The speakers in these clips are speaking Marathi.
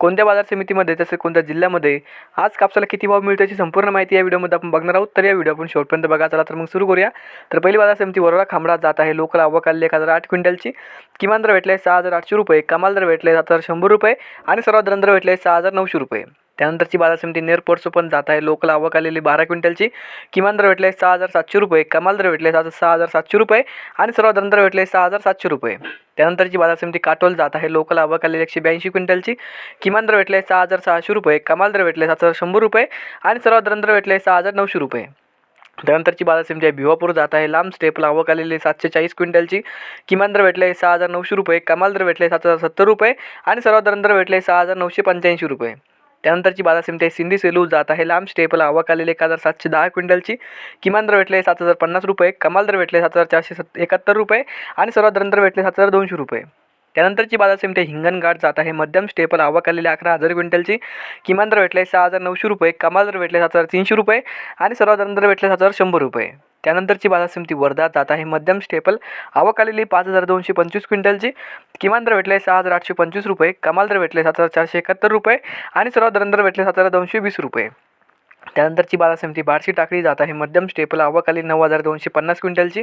कोणत्या बाजार समितीमध्ये तसेच कोणत्या जिल्ह्यामध्ये आज कापसाला किती भाव मिळतो याची संपूर्ण माहिती या व्हिडिओमध्ये आपण बघणार आहोत. तर या व्हिडिओ आपण शेवटपर्यंत बघा. चला तर मग सुरू करूया. तर पहिली बाजार समिती वरोरा खांबडा जात आहे. लोकल आवक आली एक हजार आठ क्विंटलची. किमान दर भेटले सहा हजार आठशे रुपये. कमाल दर भेटले सात हजार शंभर रुपये. आणि सर्वात दर भेटले सहा हजार नऊशे रुपये. त्यानंतरची बाजार समिती नेर पण जात आहे. लोकल आवक आलेली बारा क्विंटलची. किमान दर भेटले सहा हजार सातशे रुपये. कमाल दर भेटले सात सहा हजार सातशे रुपये. आणि सर्वात दर भेटले सहा हजार सातशे रुपये. त्यानंतरची बाजार समिती काटोल जात आहे. लोकल आवक आलेली एकशे ब्याऐंशी क्विंटलची. किमान दर भेटले सहा हजार सहाशे रुपये. कमाल दर भेटले सात हजार शंभर रुपये. आणि सर्वात दर भेटले सहा हजार नऊशे रुपये. त्यानंतरची बाजार समिती आहे भिवापूर जात आहे. लांब स्टेपला आवक आलेली सातशे चाळीस क्विंटलची. किमान दर भेटले सहा हजार नऊशे रुपये. कमाल दर भेटले सात हजार सत्तर रुपये. आणि सर्वात दर भेटले सहा हजार नऊशे पंच्याऐंशी रुपये. त्यानंतरची बाजार समिती आहे सिंधी सेलू जात आहे. लांब स्टेपला आवक आलेली एक हजार सातशे दहा क्विंटलची. किमान दर भेटले सात हजार पन्नास रुपये. कमाल दर भेटले सात हजार चारशे सत् एकाहत्तर रुपये. आणि सर्वात दर भेटले सात हजार दोनशे रुपये. त्यानंतरची बाजार समिती आहे हिंगणघाट जात आहे. मध्यम स्टेपल आवक आलेली अकरा हजार क्विंटलची. किमान दर भेटले सहा हजार नऊशे रुपये कमाल दर भेटले सात हजार तीनशे रुपये आणि सर्वात दर भेटले सात हजार शंभर रुपये. त्यानंतरची बाजार समिती वर्धा जात आहे. मध्यम स्टेपल आवक आलेली पाच हजार दोनशे पंचवीस क्विंटलची. किमान दर भेटले सहा हजार आठशे पंचवीस रुपये कमाल दर भेटले सात हजार चारशे एकाहत्तर रुपये आणि सर्वात दर भेटले सात हजार दोनशे वीस रुपये. त्यानंतरची बाजार समिती बार्शी टाकळी जात आहे मध्यम स्टेपल. आवक नऊ हजार दोनशे पन्नास क्विंटलची.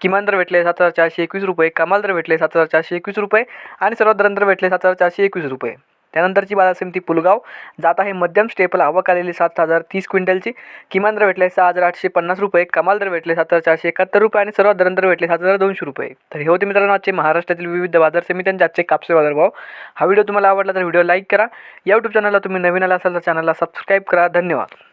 किमान दर भेटले सात हजार चारशे एकवीस रुपये. कमाल दर भेटले सात हजार चारशे एकवीस रुपये. आणि सर्वात दर भेटले सात हजार चारशे एकवीस रुपये. त्यानंतरची बाजार समिती पुलगाव. जात आहे मध्यम स्टेपल. आवक आलेली सात हजार तीस क्विंटलची. किमान दर भेटले सहा हजार आठशे पन्नास रुपये. कमाल दर भेटले सात हजार चारशे एकाहत्तर रुपये. आणि सर्वात दर भेटले सात हजार दोनशे रुपये. तर हे होते मित्रांनो आजचे महाराष्ट्रातील विविध बाजार समित्यांचे आजचे कापसे बाजार भाव हा व्हिडिओ तुम्हाला आवडला तर व्हिडिओ लाईक करा. या यूट्यूब चॅनलला तुम्ही नवीन आला असाल तर चॅनलला सबस्क्राईब करा. धन्यवाद.